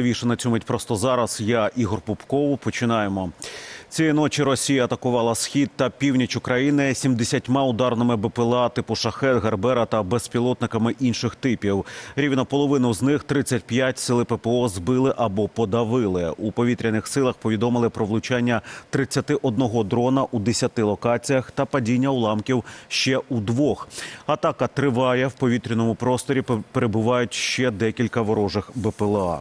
Віше на цю мить просто зараз. Я Ігор Пупков. Починаємо. Цієї ночі Росія атакувала схід та північ України 70 ударними БПЛА типу шахет, Гербера та безпілотниками інших типів. Рівно половину з них 35 сили ППО збили або подавили. У повітряних силах повідомили про влучання 31 дрона у 10 локаціях та падіння уламків ще у двох. Атака триває в повітряному просторі. Перебувають ще декілька ворожих БПЛА.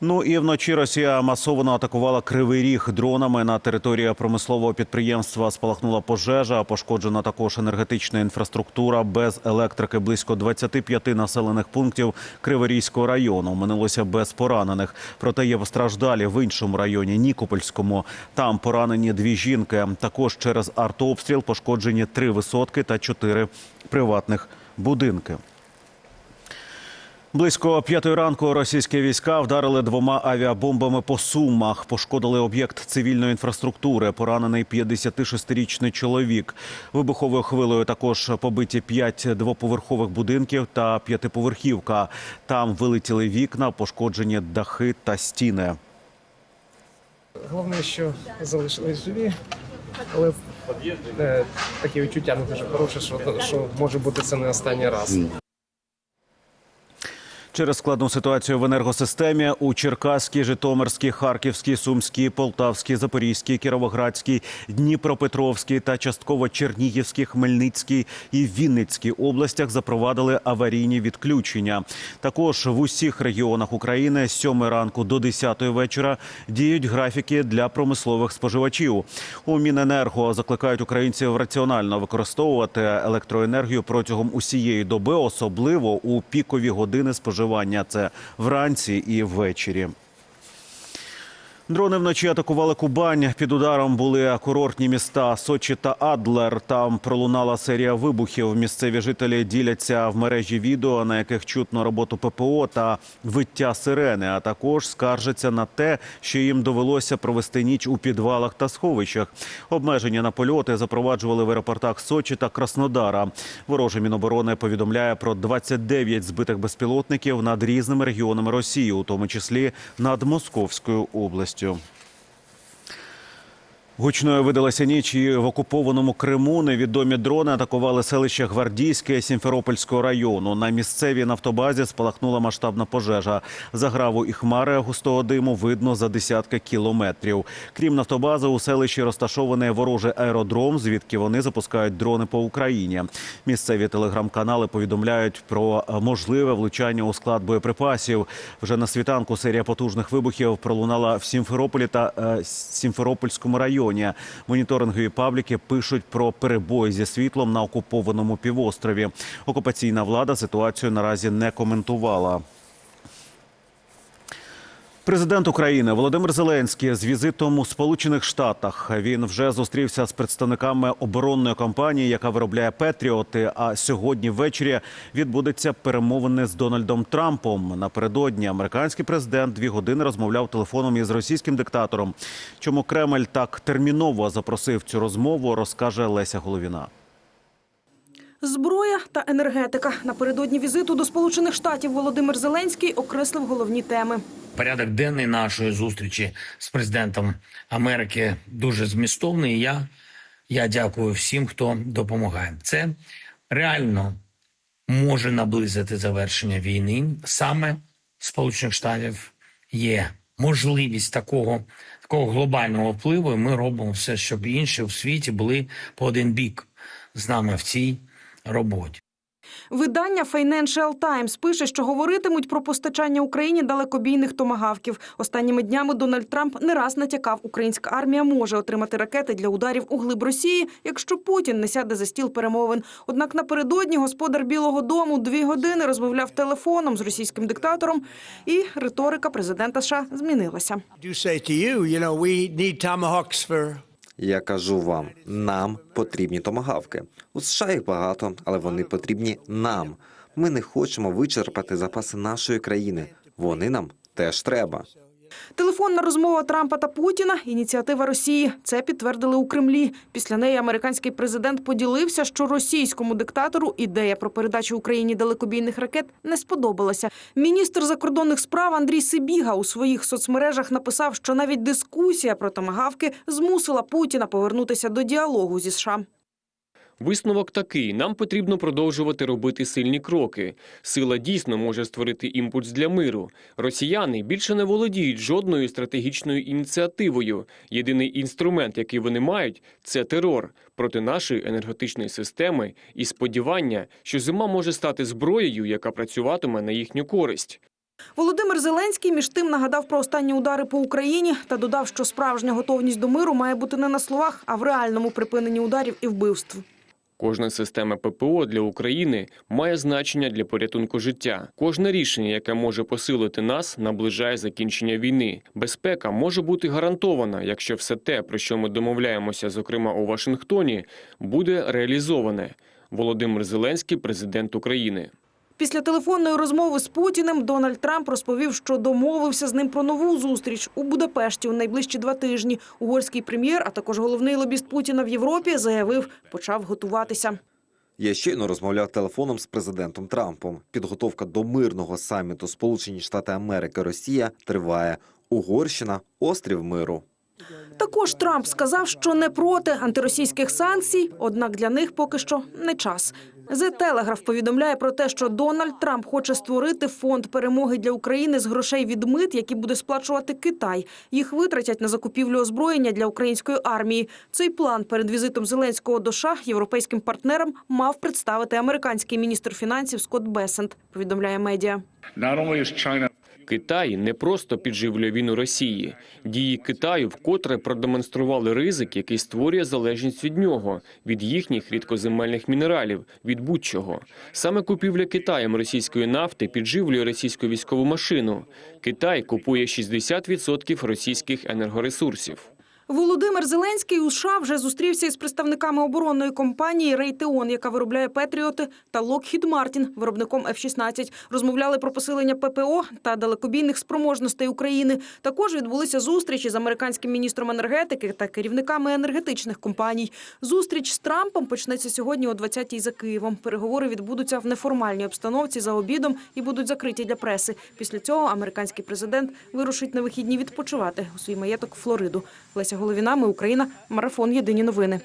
Ну і вночі Росія масово атакувала Кривий Ріг дронами. На території промислового підприємства спалахнула пожежа. Пошкоджена також енергетична інфраструктура без електрики. Близько 25 населених пунктів Криворізького району. Минулося без поранених. Проте є постраждалі в іншому районі Нікопольському. Там поранені дві жінки. Також через артобстріл пошкоджені три висотки та чотири приватних будинки. Близько п'ятої ранку російські війська вдарили двома авіабомбами по сумах. Пошкодили об'єкт цивільної інфраструктури. Поранений 56-річний чоловік. Вибуховою хвилею також побиті п'ять двоповерхових будинків та п'ятиповерхівка. Там вилетіли вікна, пошкоджені дахи та стіни. Головне, що залишились живі, але е, таке відчуття не дуже хороше, що, що може бути це не останній раз. Через складну ситуацію в енергосистемі у Черкаській, Житомирській, Харківській, Сумській, Полтавській, Запорізькій, Кіровоградській, Дніпропетровській та частково Чернігівській, Хмельницькій і Вінницькій областях запровадили аварійні відключення. Також в усіх регіонах України з 7 ранку до 10 вечора діють графіки для промислових споживачів. У Міненерго закликають українців раціонально використовувати електроенергію протягом усієї доби, особливо у пікові години споживання. Це вранці і ввечері. Дрони вночі атакували Кубань. Під ударом були курортні міста Сочі та Адлер. Там пролунала серія вибухів. Місцеві жителі діляться в мережі відео, на яких чутно роботу ППО та виття сирени. А також скаржаться на те, що їм довелося провести ніч у підвалах та сховищах. Обмеження на польоти запроваджували в аеропортах Сочі та Краснодара. Вороже Міноборони повідомляє про 29 збитих безпілотників над різними регіонами Росії, у тому числі над Московською областю. Joe. Гучною видалася ніч і в окупованому Криму. Невідомі дрони атакували селище Гвардійське Сімферопольського району. На місцевій нафтобазі спалахнула масштабна пожежа. Заграву і хмари густого диму видно за десятки кілометрів. Крім нафтобази, у селищі розташований ворожий аеродром, звідки вони запускають дрони по Україні. Місцеві телеграм-канали повідомляють про можливе влучання у склад боєприпасів. Вже на світанку серія потужних вибухів пролунала в Сімферополі та е, Сімферопольському районі. Моніторингові пабліки пишуть про перебої зі світлом на окупованому півострові. Окупаційна влада ситуацію наразі не коментувала. Президент України Володимир Зеленський з візитом у Сполучених Штатах. Він вже зустрівся з представниками оборонної компанії, яка виробляє Петріоти. А сьогодні ввечері відбудеться перемовини з Дональдом Трампом. Напередодні американський президент дві години розмовляв телефоном із російським диктатором. Чому Кремль так терміново запросив цю розмову, розкаже Леся Головіна. Зброя та енергетика напередодні візиту до Сполучених Штатів Володимир Зеленський окреслив головні теми. Порядок денний нашої зустрічі з президентом Америки дуже змістовний. Я, я дякую всім, хто допомагає. Це реально може наблизити завершення війни. Саме Сполучених Штатів є можливість такого, такого глобального впливу. і Ми робимо все, щоб інші в світі були по один бік з нами в цій роботі. Видання Financial Times пише, що говоритимуть про постачання Україні далекобійних томагавків. Останніми днями Дональд Трамп не раз натякав, українська армія може отримати ракети для ударів у глиб Росії, якщо Путін не сяде за стіл перемовин. Однак напередодні господар Білого Дому дві години розмовляв телефоном з російським диктатором, і риторика президента США змінилася. Я кажу вам, нам потрібні томагавки. У США їх багато, але вони потрібні нам. Ми не хочемо вичерпати запаси нашої країни. Вони нам теж треба. Телефонна розмова Трампа та Путіна ініціатива Росії. Це підтвердили у Кремлі. Після неї американський президент поділився, що російському диктатору ідея про передачу Україні далекобійних ракет не сподобалася. Міністр закордонних справ Андрій Сибіга у своїх соцмережах написав, що навіть дискусія про томагавки змусила Путіна повернутися до діалогу зі США. Висновок такий: нам потрібно продовжувати робити сильні кроки. Сила дійсно може створити імпульс для миру. Росіяни більше не володіють жодною стратегічною ініціативою. Єдиний інструмент, який вони мають, це терор проти нашої енергетичної системи і сподівання, що зима може стати зброєю, яка працюватиме на їхню користь. Володимир Зеленський між тим нагадав про останні удари по Україні та додав, що справжня готовність до миру має бути не на словах, а в реальному припиненні ударів і вбивств. Кожна система ППО для України має значення для порятунку життя. Кожне рішення, яке може посилити нас, наближає закінчення війни. Безпека може бути гарантована, якщо все те, про що ми домовляємося, зокрема у Вашингтоні, буде реалізоване. Володимир Зеленський, президент України. Після телефонної розмови з Путіним Дональд Трамп розповів, що домовився з ним про нову зустріч у Будапешті у найближчі два тижні. Угорський прем'єр, а також головний лобіст Путіна в Європі, заявив, почав готуватися. Я щойно розмовляв телефоном з президентом Трампом. Підготовка до мирного саміту Сполучені Штати Америки Росія триває. Угорщина острів миру. Також Трамп сказав, що не проти антиросійських санкцій, однак для них поки що не час. The Telegraph повідомляє про те, що Дональд Трамп хоче створити фонд перемоги для України з грошей від мит, які буде сплачувати Китай. Їх витратять на закупівлю озброєння для української армії. Цей план перед візитом Зеленського до США європейським партнерам мав представити американський міністр фінансів Скотт Бесент. Повідомляє медіа. Китай не просто підживлює війну Росії. Дії Китаю вкотре продемонстрували ризик, який створює залежність від нього, від їхніх рідкоземельних мінералів, від будь-чого. Саме купівля Китаєм російської нафти підживлює російську військову машину. Китай купує 60% російських енергоресурсів. Володимир Зеленський у США вже зустрівся із представниками оборонної компанії Raytheon, яка виробляє Петріоти, та Lockheed Martin, виробником F-16. Розмовляли про посилення ППО та далекобійних спроможностей України. Також відбулися зустрічі з американським міністром енергетики та керівниками енергетичних компаній. Зустріч з Трампом почнеться сьогодні о 20-й за Києвом. Переговори відбудуться в неформальній обстановці за обідом і будуть закриті для преси. Після цього американський президент вирушить на вихідні відпочивати у свій маєток Флориду. Леся Головіна, ми Україна, марафон. Єдині новини.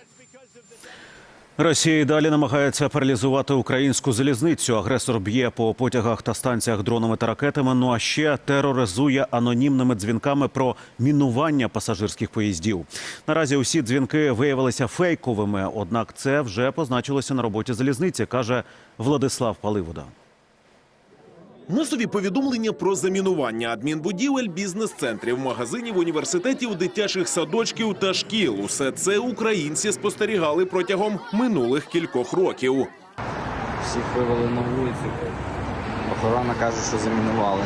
Росія і далі намагається паралізувати українську залізницю. Агресор б'є по потягах та станціях дронами та ракетами. Ну а ще тероризує анонімними дзвінками про мінування пасажирських поїздів. Наразі усі дзвінки виявилися фейковими однак це вже позначилося на роботі залізниці, каже Владислав Паливода. Масові повідомлення про замінування адмінбудівель, бізнес-центрів, магазинів, університетів, дитячих садочків та шкіл. Усе це українці спостерігали протягом минулих кількох років. Всіх вивели на вулицю. Охорона каже, що замінували.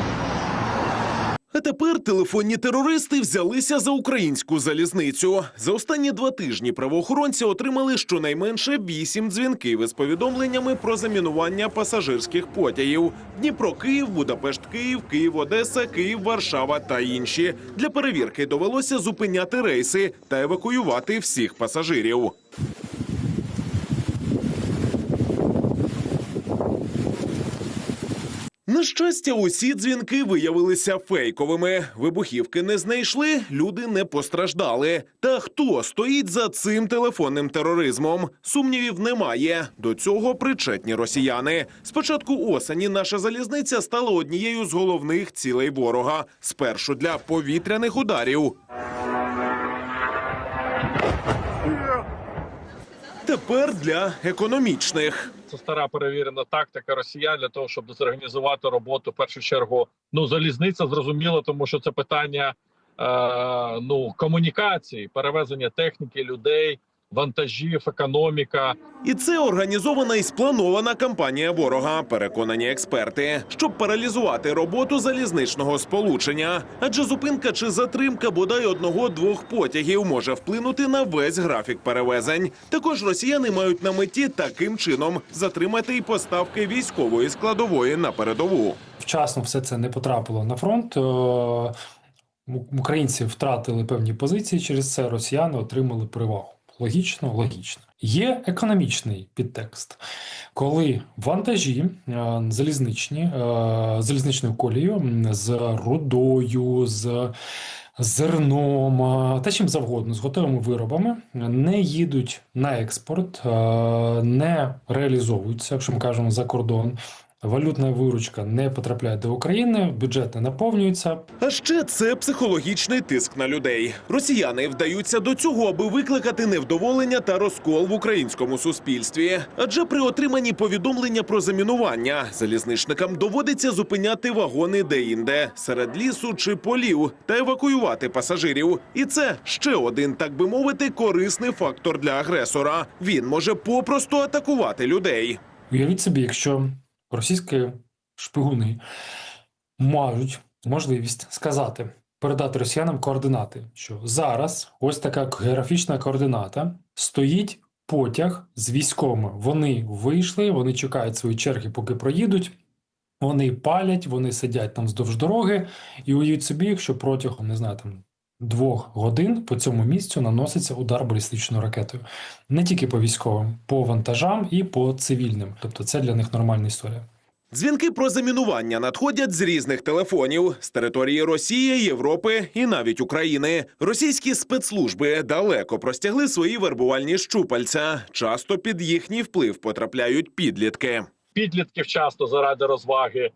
Тепер телефонні терористи взялися за українську залізницю. За останні два тижні правоохоронці отримали щонайменше вісім дзвінків із повідомленнями про замінування пасажирських потягів: Дніпро, Київ, Будапешт, Київ, Київ, Одеса, Київ, Варшава та інші. Для перевірки довелося зупиняти рейси та евакуювати всіх пасажирів. На щастя, усі дзвінки виявилися фейковими. Вибухівки не знайшли, люди не постраждали. Та хто стоїть за цим телефонним тероризмом? Сумнівів немає. До цього причетні росіяни. Спочатку осені наша залізниця стала однією з головних цілей ворога. Спершу для повітряних ударів. Тепер для економічних. Це стара перевірена тактика росіян для того, щоб зорганізувати роботу в першу чергу. Ну залізниця зрозуміло, тому що це питання е, ну комунікації, перевезення техніки, людей, вантажів, економіка. І це організована і спланована кампанія ворога, переконані експерти, щоб паралізувати роботу залізничного сполучення. Адже зупинка чи затримка бодай одного-двох потягів може вплинути на весь графік перевезень. Також росіяни мають на меті таким чином затримати й поставки військової складової на передову. вчасно все це не потрапило на фронт. е, Українці втратили певні позиції через це, росіяни отримали перевагу. Логічно, логічно. Є економічний підтекст, коли вантажі е, залізничні, е, залізничною колією з рудою, з зерном е, та чим завгодно, з готовими виробами не їдуть на експорт, не реалізовуються, якщо ми кажемо за кордон. Валютна виручка не потрапляє до України, бюджет не наповнюється, А ще це психологічний тиск на людей. Росіяни вдаються до цього, аби викликати невдоволення та розкол в українському суспільстві. Адже при отриманні повідомлення про замінування залізничникам доводиться зупиняти вагони де-інде серед лісу чи полів та евакуювати пасажирів. І це ще один, так би мовити, корисний фактор для агресора. Він може попросту атакувати людей. Уявіть собі, якщо російські шпигуни мають можливість сказати, передати росіянам координати, що зараз ось така географічна координата стоїть потяг з військовими. Вони вийшли, вони чекають свої черги, поки проїдуть. Вони палять, вони сидять там вздовж дороги, і уявіть собі, якщо протягом, не знаю, там двох годин по цьому місцю наноситься удар балістичною ракетою не тільки по військовим, по вантажам і по цивільним. Тобто це для них нормальна історія. Дзвінки про замінування надходять з різних телефонів з території Росії, Європи і навіть України. Російські спецслужби далеко простягли свої вербувальні щупальця. Часто під їхній вплив потрапляють підлітки. підлітків часто заради розваги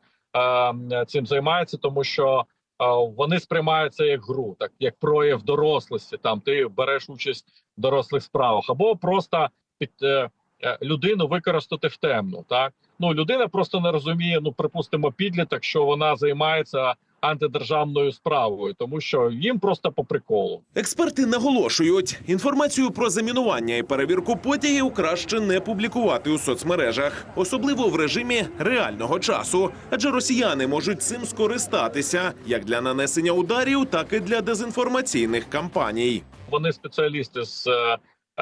е, цим займаються, тому що вони сприймаються як гру, так як прояв дорослості. Там ти береш участь в дорослих справах, або просто під е, е, людину використати в темну. Так ну людина просто не розуміє. Ну припустимо, підліток, що вона займається антидержавною справою, тому що їм просто по приколу. Експерти наголошують, інформацію про замінування і перевірку потягів краще не публікувати у соцмережах, особливо в режимі реального часу, адже росіяни можуть цим скористатися як для нанесення ударів, так і для дезінформаційних кампаній. Вони спеціалісти з е,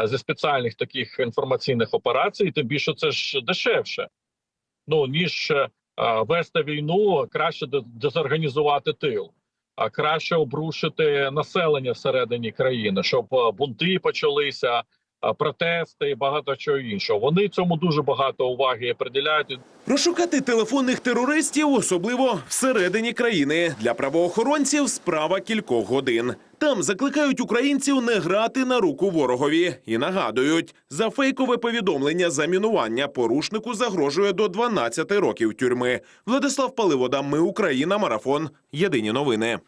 зі спеціальних таких інформаційних операцій, тим більше це ж дешевше. Ну ніж е, вести війну, краще де- дезорганізувати тил, а краще обрушити населення всередині країни, щоб бунти почалися, протести і багато чого іншого. Вони цьому дуже багато уваги приділяють. Розшукати телефонних терористів, особливо всередині країни, для правоохоронців справа кількох годин. Там закликають українців не грати на руку ворогові і нагадують, за фейкове повідомлення замінування порушнику загрожує до 12 років тюрми. Владислав Паливода, Ми Україна, марафон. Єдині новини.